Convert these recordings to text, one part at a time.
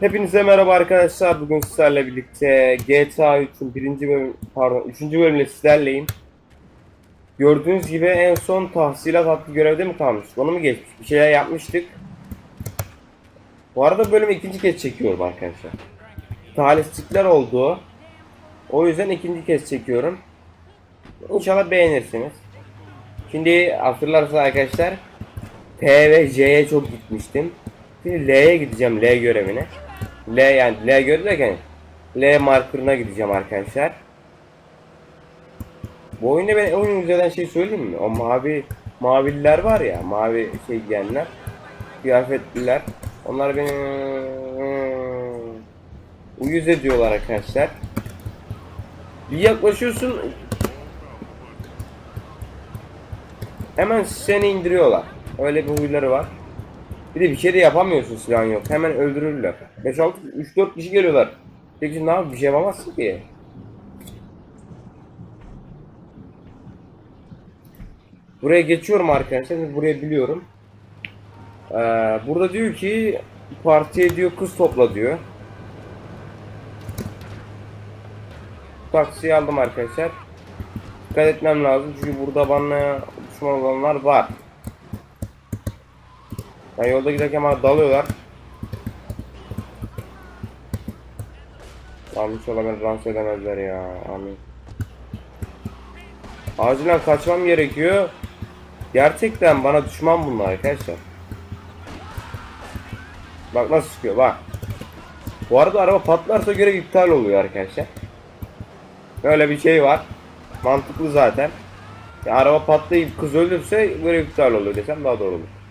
Hepinize merhaba arkadaşlar. Bugün sizlerle birlikte GTA 3'ün birinci bölüm, pardon 3. bölümle sizlerleyim. Gördüğünüz gibi en son tahsilat adlı görevde mi kalmış? Onu mu geçmiş? Bir şeyler yapmıştık. Bu arada bölümü ikinci kez çekiyorum arkadaşlar. Talihsizlikler oldu. O yüzden ikinci kez çekiyorum. İnşallah beğenirsiniz. Şimdi hatırlarsanız arkadaşlar P ve J'ye çok gitmiştim. Şimdi L'ye gideceğim L görevine. L yani L görevi derken L markerına gideceğim arkadaşlar. Bu oyunda ben oyun üzerinden şey söyleyeyim mi? O mavi mavililer var ya mavi şey giyenler kıyafetliler. Onlar beni uyuz ediyorlar arkadaşlar. Bir yaklaşıyorsun hemen seni indiriyorlar. Öyle bir huyları var. Bir de bir şey de yapamıyorsun silahın yok. Hemen öldürürler. 5 6 3 4 kişi geliyorlar. Peki ne yap? Bir şey yapamazsın ki. Buraya geçiyorum arkadaşlar. Burayı biliyorum. Ee, burada diyor ki partiye diyor kız topla diyor. Taksiyi aldım arkadaşlar. Dikkat etmem lazım çünkü burada bana düşman olanlar var. Ben yolda giderken bana dalıyorlar. Yanlış ola beni rahatsız edemezler ya. Amin. Acilen kaçmam gerekiyor. Gerçekten bana düşman bunlar arkadaşlar. Bak nasıl sıkıyor bak. Bu arada araba patlarsa görev iptal oluyor arkadaşlar. Böyle bir şey var. Mantıklı zaten. Ya araba patlayıp kız ölürse görev iptal oluyor desem daha doğru olur.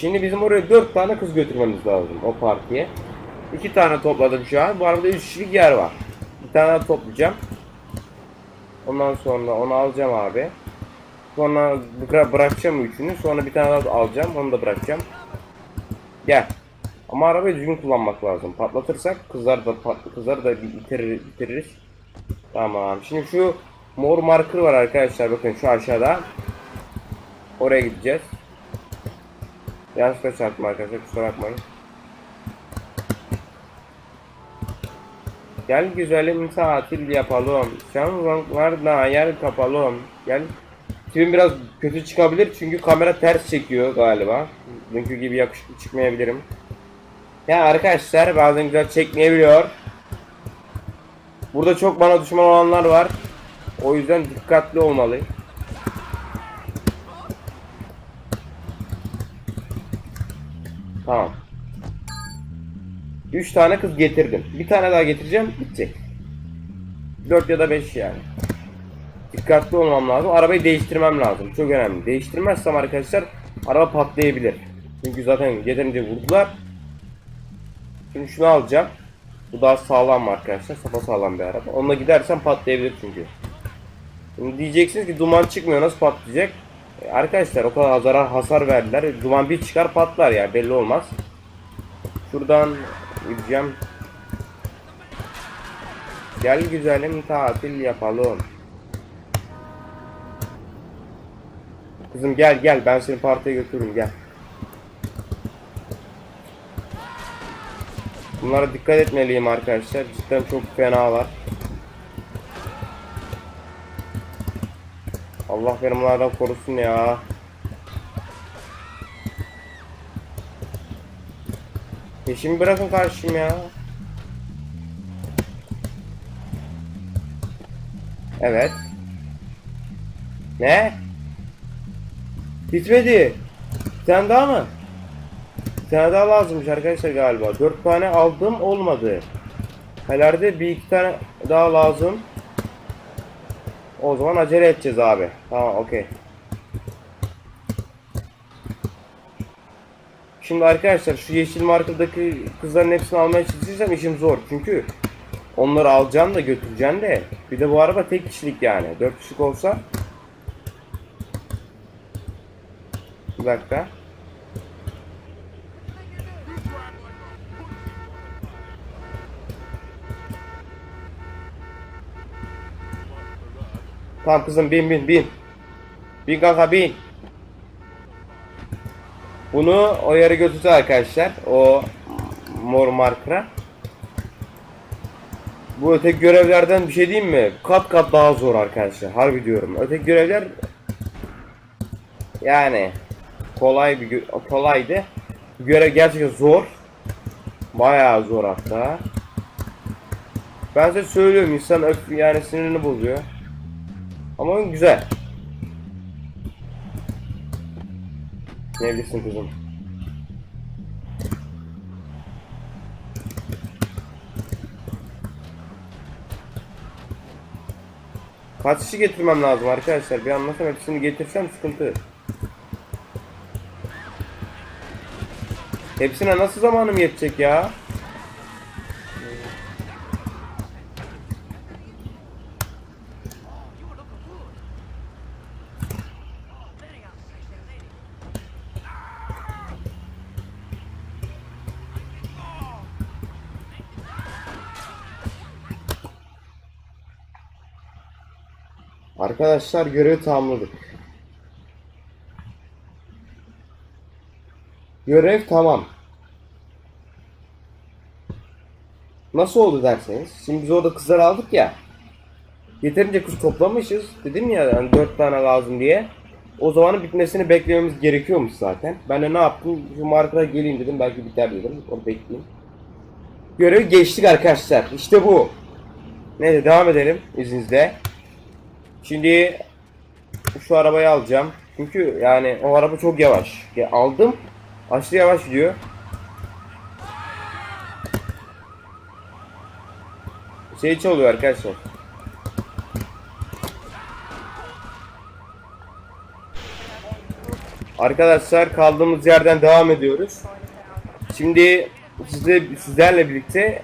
Şimdi bizim oraya 4 tane kız götürmemiz lazım o partiye. 2 tane topladım şu an. Bu arada 3 kişilik yer var. Bir tane daha toplayacağım. Ondan sonra onu alacağım abi. Sonra bıra- bırakacağım üçünü. Sonra bir tane daha alacağım. Onu da bırakacağım. Gel. Ama arabayı düzgün kullanmak lazım. Patlatırsak kızlar da pat kızlar da bir bitirir, bitiririz. Tamam. Şimdi şu mor marker var arkadaşlar. Bakın şu aşağıda. Oraya gideceğiz. Yanlışlıkla çarptım arkadaşlar kusura bakmayın. Gel güzelim tatil yapalım. Şanzımanlarda yer kapalım. Gel. Tipim biraz kötü çıkabilir çünkü kamera ters çekiyor galiba. Dünkü gibi yakışıklı çıkmayabilirim. Ya arkadaşlar bazen güzel çekmeyebiliyor. Burada çok bana düşman olanlar var. O yüzden dikkatli olmalı. Tamam. 3 tane kız getirdim. Bir tane daha getireceğim, bitecek. 4 ya da 5 yani. Dikkatli olmam lazım. Arabayı değiştirmem lazım. Çok önemli. Değiştirmezsem arkadaşlar araba patlayabilir. Çünkü zaten yeterince vurdular. Şimdi şunu alacağım. Bu daha sağlam arkadaşlar. Sapa sağlam bir araba. Onunla gidersem patlayabilir çünkü. Şimdi diyeceksiniz ki duman çıkmıyor nasıl patlayacak? Arkadaşlar o kadar zarar hasar verdiler. Duman bir çıkar patlar yani belli olmaz. Şuradan gideceğim. Gel güzelim tatil yapalım. Kızım gel gel ben seni partiye götürürüm gel. Bunlara dikkat etmeliyim arkadaşlar. Cidden çok fenalar. Allah beni korusun ya. Peşimi bırakın karşım ya. Evet. Ne? Bitmedi. Bir tane daha mı? Bir tane daha lazımmış arkadaşlar galiba. Dört tane aldım olmadı. Helerde bir iki tane daha lazım. O zaman acele edeceğiz abi. Tamam okey. Şimdi arkadaşlar şu yeşil markadaki kızların hepsini almaya çalışırsam işim zor. Çünkü onları alacağım da götüreceğim de. Bir de bu araba tek kişilik yani. Dört kişilik olsa. Bir dakika. Tamam kızım bin bin bin. Bin kanka bin. Bunu o yere götürdü arkadaşlar. O mor markera. Bu öteki görevlerden bir şey diyeyim mi? Kat kat daha zor arkadaşlar. Harbi diyorum. Öteki görevler yani kolay bir kolaydı. Görev gerçekten zor. Bayağı zor hatta. Ben size söylüyorum insan öf yani sinirini bozuyor. Ama oyun güzel. Ne bilirsin kızım? Kaç kişi getirmem lazım arkadaşlar? Bir anlasam hepsini getirsem sıkıntı. Hepsine nasıl zamanım yetecek ya? Arkadaşlar görevi tamamladık. Görev tamam. Nasıl oldu derseniz. Şimdi biz orada kızlar aldık ya. Yeterince kız toplamışız. Dedim ya yani 4 tane lazım diye. O zamanın bitmesini beklememiz gerekiyormuş zaten. Ben de ne yaptım? Şu markara geleyim dedim. Belki biter dedim. Onu bekleyeyim. Görevi geçtik arkadaşlar. İşte bu. Neyse devam edelim izninizle. Şimdi şu arabayı alacağım. Çünkü yani o araba çok yavaş. Ya aldım. Aşırı yavaş gidiyor. Şey çalıyor arkadaşlar. Arkadaşlar kaldığımız yerden devam ediyoruz. Şimdi size sizlerle birlikte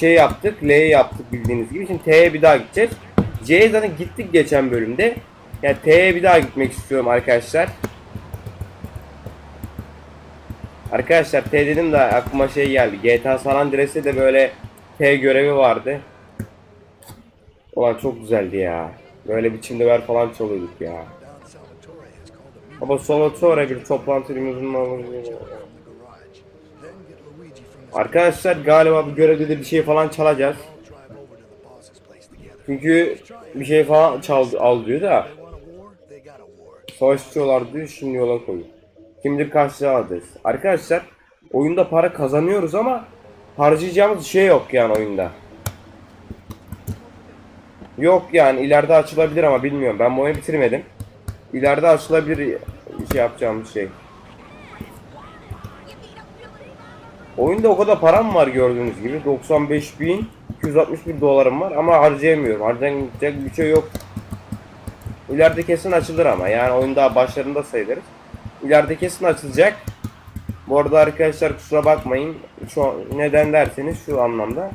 şey yaptık, L yaptık bildiğiniz gibi. Şimdi T'ye bir daha gideceğiz. C'ye zaten gittik geçen bölümde. Yani T'ye bir daha gitmek istiyorum arkadaşlar. Arkadaşlar T dedim de aklıma şey geldi. GTA San Andreas'te de böyle T görevi vardı. Ulan çok güzeldi ya. Böyle biçimde ver falan çalıyorduk ya. Ama Salvatore bir toplantı limuzinin Arkadaşlar galiba bu görevde de bir şey falan çalacağız. Çünkü bir şey falan çaldı al diyor da savaş istiyorlar diyor şimdi yola koyuyor. Kimdir karşı alacağız. Arkadaşlar oyunda para kazanıyoruz ama harcayacağımız şey yok yani oyunda. Yok yani ileride açılabilir ama bilmiyorum. Ben bu oyunu bitirmedim. İleride açılabilir şey yapacağımız şey. Oyunda o kadar param var gördüğünüz gibi. 95 bin 261 dolarım var ama harcayamıyorum. Harcanacak bir şey yok. İleride kesin açılır ama yani oyun daha başlarında sayılırız. İleride kesin açılacak. Bu arada arkadaşlar kusura bakmayın. Şu neden derseniz şu anlamda.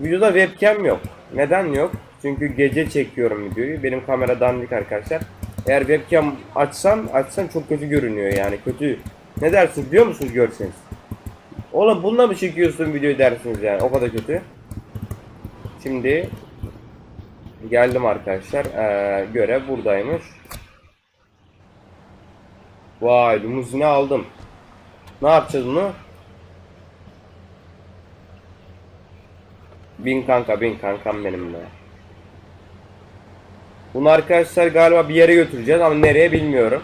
Videoda webcam yok. Neden yok? Çünkü gece çekiyorum videoyu. Benim kamera dandik arkadaşlar. Eğer webcam açsam açsam çok kötü görünüyor yani kötü. Ne dersiniz biliyor musunuz görseniz? Oğlum bununla mı çekiyorsun videoyu dersiniz yani o kadar kötü. Şimdi geldim arkadaşlar. Ee, görev buradaymış. Vay limuzini aldım. Ne yapacağız bunu? Bin kanka bin kankam benim be. Bunu arkadaşlar galiba bir yere götüreceğiz ama nereye bilmiyorum.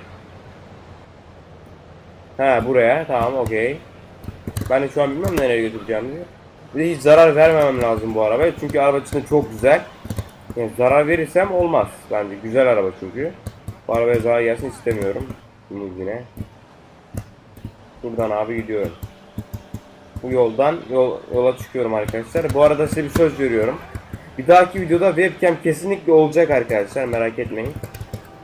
Ha buraya tamam okey. Ben de şu an bilmiyorum nereye götüreceğim diye. Bir de hiç zarar vermemem lazım bu arabaya çünkü araba içinde çok güzel. Yani zarar verirsem olmaz bence güzel araba çünkü. Bu arabaya zarar gelsin istemiyorum. Yine. Buradan abi gidiyorum. Bu yoldan yol, yola çıkıyorum arkadaşlar. Bu arada size bir söz veriyorum. Bir dahaki videoda webcam kesinlikle olacak arkadaşlar merak etmeyin.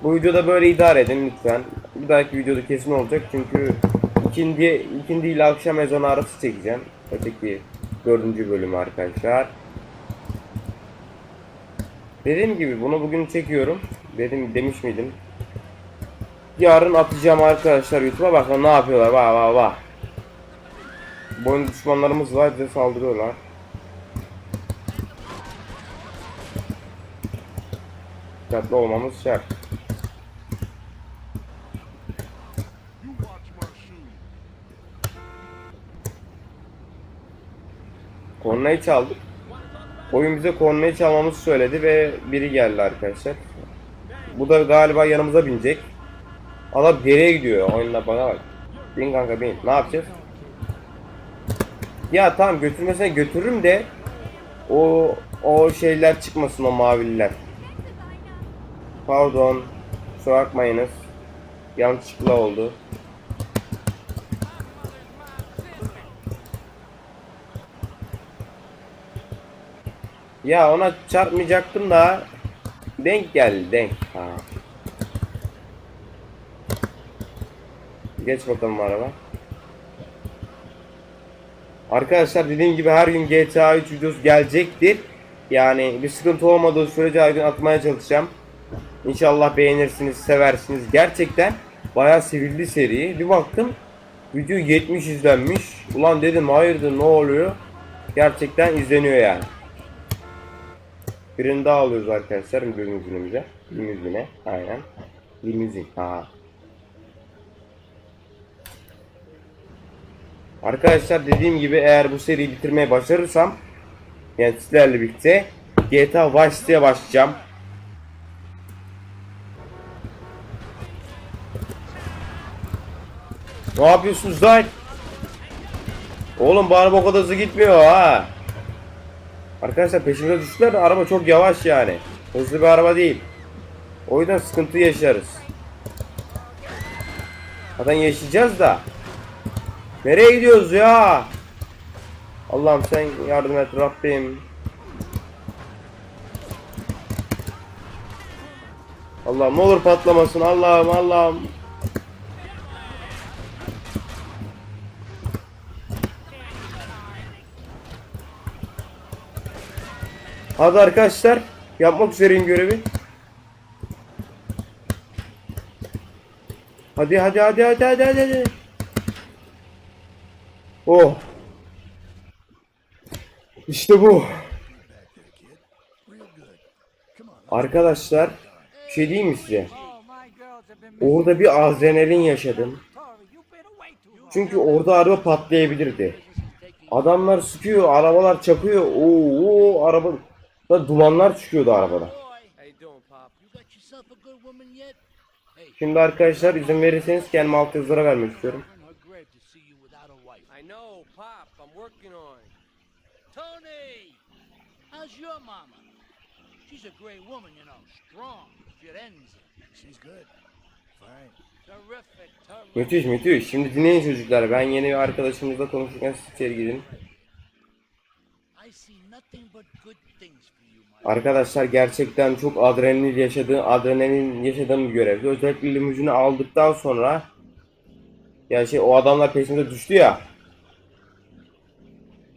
Bu videoda böyle idare edin lütfen. Bir dahaki videoda kesin olacak çünkü ikindi, ikindi ile akşam ezanı arası çekeceğim. Öteki dördüncü bölümü arkadaşlar. Dediğim gibi bunu bugün çekiyorum. Dedim demiş miydim? Yarın atacağım arkadaşlar YouTube'a bakın ne yapıyorlar. Vah vah vah. Boyun düşmanlarımız var bize saldırıyorlar. Dikkatli olmamız şart. Kornayı çaldık. Oyun bize kornayı çalmamızı söyledi ve biri geldi arkadaşlar. Bu da galiba yanımıza binecek. Adam geriye gidiyor oyunla bana bak. Bin kanka bin. Ne yapacağız? Ya tamam götürmesine götürürüm de o o şeyler çıkmasın o mavililer. Pardon. Kusura bakmayınız. Yanlışlıkla oldu. Ya ona çarpmayacaktım da denk geldi denk. Ha. Geç bakalım araba. Arkadaşlar dediğim gibi her gün GTA 3 videosu gelecektir. Yani bir sıkıntı olmadığı sürece her gün atmaya çalışacağım. İnşallah beğenirsiniz, seversiniz. Gerçekten bayağı sevildi seri. Bir baktım video 70 izlenmiş. Ulan dedim hayırdır ne oluyor? Gerçekten izleniyor yani. Birini daha alıyoruz arkadaşlar limuzinimize. Limuzine. Aynen. Limuzin. Ha. Arkadaşlar dediğim gibi eğer bu seriyi bitirmeye başarırsam yani sizlerle birlikte GTA Vice City'ye başlayacağım. Ne yapıyorsunuz lan? Oğlum bu araba kadar hızlı gitmiyor ha. Arkadaşlar peşimize düştüler de araba çok yavaş yani. Hızlı bir araba değil. O yüzden sıkıntı yaşarız. Zaten yaşayacağız da. Nereye gidiyoruz ya? Allah'ım sen yardım et Rabbim. Allah'ım ne olur patlamasın Allah'ım Allah'ım. Hadi arkadaşlar yapmak üzereyim görevi. Hadi hadi hadi hadi hadi hadi. hadi. Oh. İşte bu. Arkadaşlar bir şey diyeyim mi size? Orada bir adrenalin yaşadım. Çünkü orada araba patlayabilirdi. Adamlar sıkıyor, arabalar çakıyor. Oo araba da dumanlar çıkıyordu arabada. Şimdi arkadaşlar izin verirseniz kendime alt yazılara vermek istiyorum. She's a great woman, you know. Strong. Firenze. She's good. Fine. Terrific, terrific. Müthiş müthiş. Şimdi dinleyin çocuklar. Ben yeni bir arkadaşımızla konuşurken siz içeri gidin. Arkadaşlar gerçekten çok adrenalin yaşadığı, adrenalin yaşadığım bir görevdi. Özellikle limuzini aldıktan sonra yani şey o adamlar peşimize düştü ya.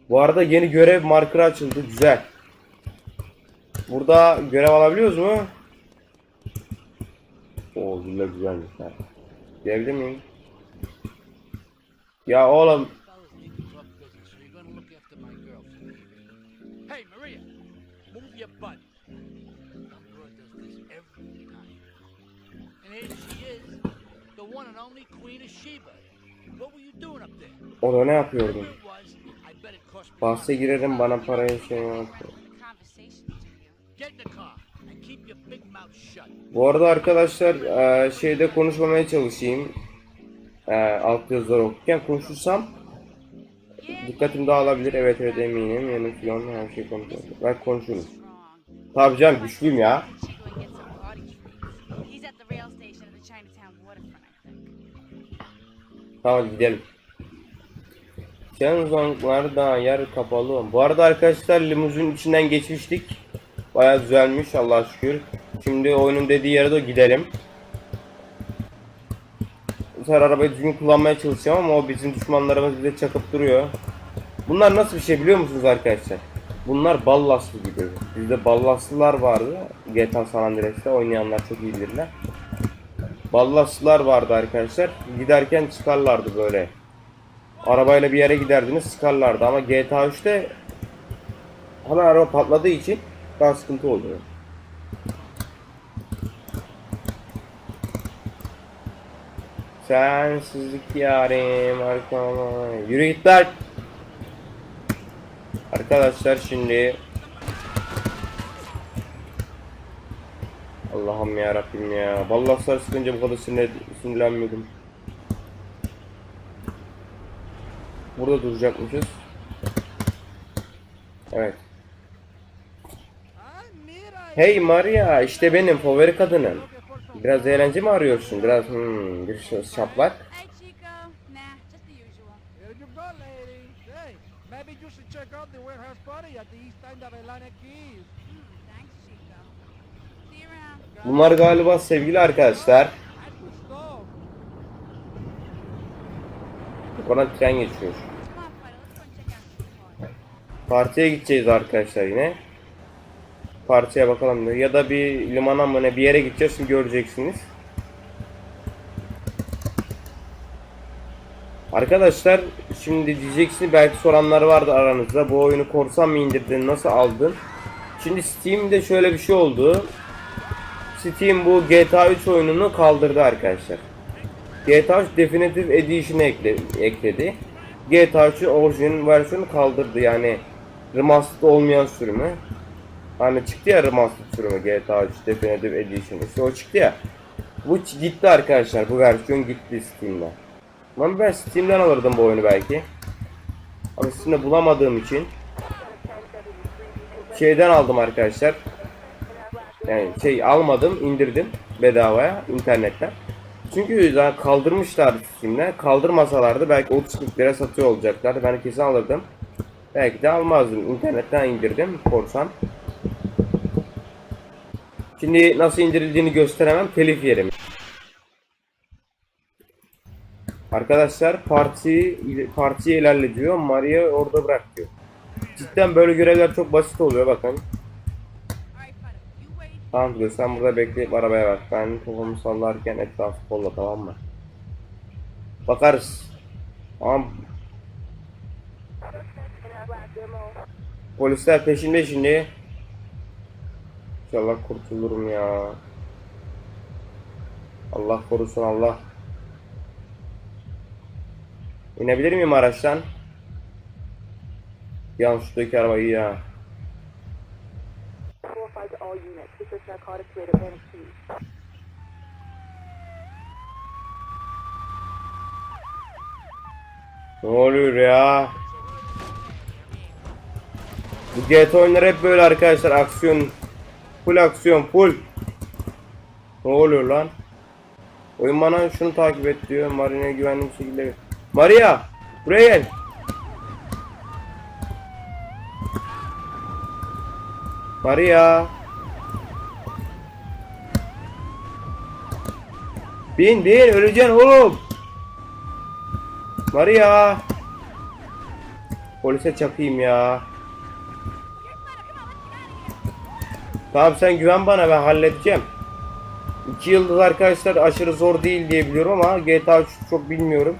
Bu arada yeni görev markeri açıldı. Güzel. Burada görev alabiliyoruz mu? Oo güzel güzelmiş. ha. Girebilir miyim? Ya oğlum in the car and keep your big mouth shut. Bu arada arkadaşlar eee, şeyde konuşmamaya çalışayım. Eee, alt yazıları okurken konuşursam dikkatim dağılabilir. Evet evet eminim. Yanım filan her şey konuşuyorum. Ben konuşurum. Tabii canım güçlüyüm ya. Tamam gidelim. Shenzong'larda yer kapalı. Bu arada arkadaşlar limuzin içinden geçmiştik. Bayağı düzelmiş Allah'a şükür. Şimdi oyunun dediği yere de gidelim. Bu sefer arabayı düzgün kullanmaya çalışacağım ama o bizim düşmanlarımız bize çakıp duruyor. Bunlar nasıl bir şey biliyor musunuz arkadaşlar? Bunlar ballaslı gibi. Bizde ballaslılar vardı. GTA San Andreas'te oynayanlar çok iyi bilirler. Ballaslılar vardı arkadaşlar. Giderken çıkarlardı böyle. Arabayla bir yere giderdiniz sıkarlardı ama GTA 3'te hemen araba patladığı için daha sıkıntı oluyor. Sensizlik yarim arkama. Yürü git. Arkadaşlar şimdi Allah'ım ya Rabbim ya. Vallahi sarı sıkınca bu kadar sinir, sinirlenmiyordum. Burada duracakmışız. Evet. Hey Maria, işte benim favori kadınım. Biraz eğlence mi arıyorsun? Biraz hmm, bir şey şaplak. Bunlar galiba sevgili arkadaşlar. Oradan tren geçiyor. Partiye gideceğiz arkadaşlar yine. Partiye bakalım diyor. Ya da bir limana mı ne bir yere gideceğiz göreceksiniz. Arkadaşlar şimdi diyeceksiniz belki soranlar vardı aranızda. Bu oyunu korsan mı indirdin nasıl aldın? Şimdi Steam'de şöyle bir şey oldu. Steam bu GTA 3 oyununu kaldırdı arkadaşlar. GTA 3 Definitive Edition'ı ekle, ekledi. GTA 3'ü orijinal versiyonu kaldırdı yani remastered olmayan sürümü. Hani çıktı ya remastered sürümü GTA 3 Definitive Edition. İşte o çıktı ya. Bu gitti arkadaşlar. Bu versiyon gitti Steam'den. Ama ben Steam'den alırdım bu oyunu belki. Ama Steam'de bulamadığım için şeyden aldım arkadaşlar. Yani şey almadım, indirdim bedavaya internetten. Çünkü zaten kaldırmışlar Steam'den. Kaldırmasalardı belki 30 lira satıyor olacaklardı. Ben kesin alırdım. Belki de almazdım. İnternetten indirdim korsan. Şimdi nasıl indirildiğini gösteremem. Telif yerim. Arkadaşlar parti partiye ilerle diyor. Maria orada bırak diyor. Cidden böyle görevler çok basit oluyor bakın. Tamam diyor sen burada bekleyip arabaya bak. Ben kafamı sallarken etrafı kolla tamam mı? Bakarız. Tamam. Polisler peşinde şimdi. İnşallah kurtulurum ya. Allah korusun Allah. İnebilir miyim araçtan? Yan şuradaki araba iyi ya. All units. Research narcotics rate Atlantic Keys. Ne oluyor ya? Bu GTA oyunları hep böyle arkadaşlar aksiyon full aksiyon full. Ne oluyor lan? Oyun bana şunu takip et diyor. Maria'ya güvenli bir şekilde. Maria! Buraya gel. Maria! Bin bin öleceksin oğlum. Maria! Polise çakayım ya. Tamam sen güven bana ben halledeceğim. 2 yıldız arkadaşlar aşırı zor değil diye biliyorum ama GTA 3 çok bilmiyorum.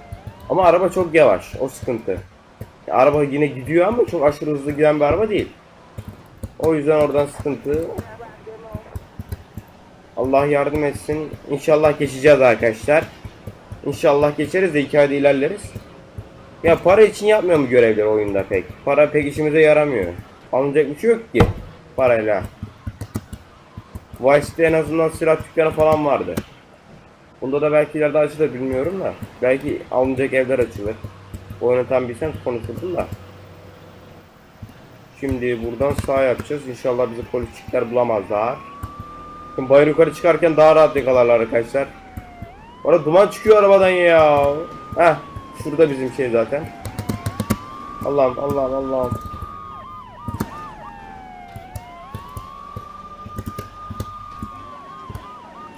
Ama araba çok yavaş. O sıkıntı. Araba yine gidiyor ama çok aşırı hızlı giden bir araba değil. O yüzden oradan sıkıntı. Allah yardım etsin. İnşallah geçeceğiz arkadaşlar. İnşallah geçeriz de hikayede ilerleriz. Ya para için yapmıyor mu görevleri oyunda pek? Para pek işimize yaramıyor. Alınacak bir şey yok ki parayla. Vice'de en azından silah dükkanı falan vardı. Bunda da belki ileride açılır bilmiyorum da. Belki alınacak evler açılır. Oyunu tam bilsem konuşurdum da. Şimdi buradan sağ yapacağız. İnşallah bizi polisçikler bulamaz daha. Şimdi bayır yukarı çıkarken daha rahat yakalarlar arkadaşlar. Orada duman çıkıyor arabadan ya. Heh. Şurada bizim şey zaten. Allah'ım Allah'ım Allah'ım.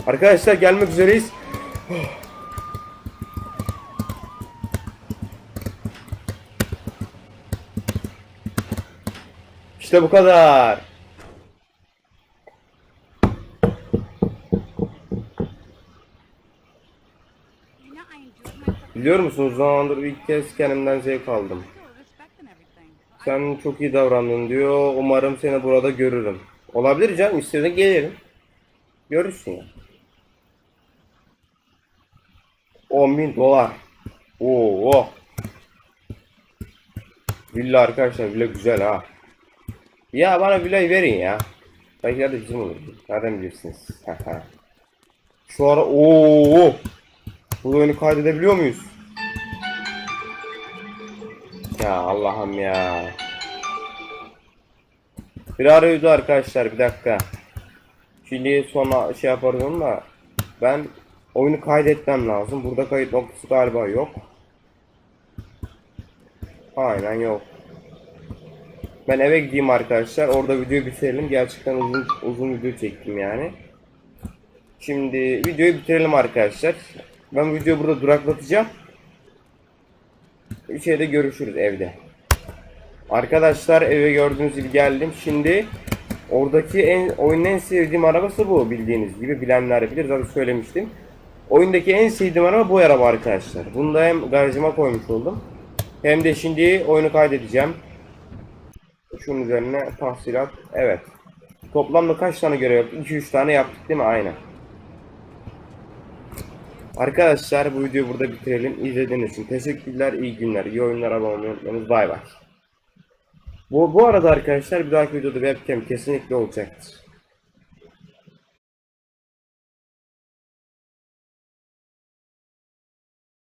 Arkadaşlar gelmek üzereyiz. İşte bu kadar. You know, I enjoyed myself. Biliyor musun uzun zamandır ilk kez kendimden zevk aldım. Sen çok iyi davrandın diyor. Umarım seni burada görürüm. Olabilir canım. İstiyorsan gelirim. Görürsün ya. 10 bin dolar. Oo. Villa arkadaşlar villa güzel ha. Ya bana villayı verin ya. Belki de bizim olur. Nereden bilirsiniz? Şu ara ooo. Bu oyunu kaydedebiliyor muyuz? Ya Allah'ım ya. Bir arıyordu arkadaşlar bir dakika. Şimdi sonra şey yaparız ama ben oyunu kaydetmem lazım. Burada kayıt noktası galiba yok. Aynen yok. Ben eve gideyim arkadaşlar. Orada videoyu bitirelim. Gerçekten uzun uzun video çektim yani. Şimdi videoyu bitirelim arkadaşlar. Ben videoyu burada duraklatacağım. Bir şeyde görüşürüz evde. Arkadaşlar eve gördüğünüz gibi geldim. Şimdi oradaki en oyunun en sevdiğim arabası bu bildiğiniz gibi bilenler bilir zaten söylemiştim. Oyundaki en sevdiğim araba bu araba arkadaşlar. Bunu da hem garajıma koymuş oldum. Hem de şimdi oyunu kaydedeceğim. Şunun üzerine tahsilat. Evet. Toplamda kaç tane görev yaptık? 2-3 tane yaptık değil mi? Aynen. Arkadaşlar bu videoyu burada bitirelim. İzlediğiniz için teşekkürler. İyi günler. İyi oyunlar abone olmayı unutmayınız. Bay bay. Bu, bu arada arkadaşlar bir dahaki videoda webcam kesinlikle olacaktır.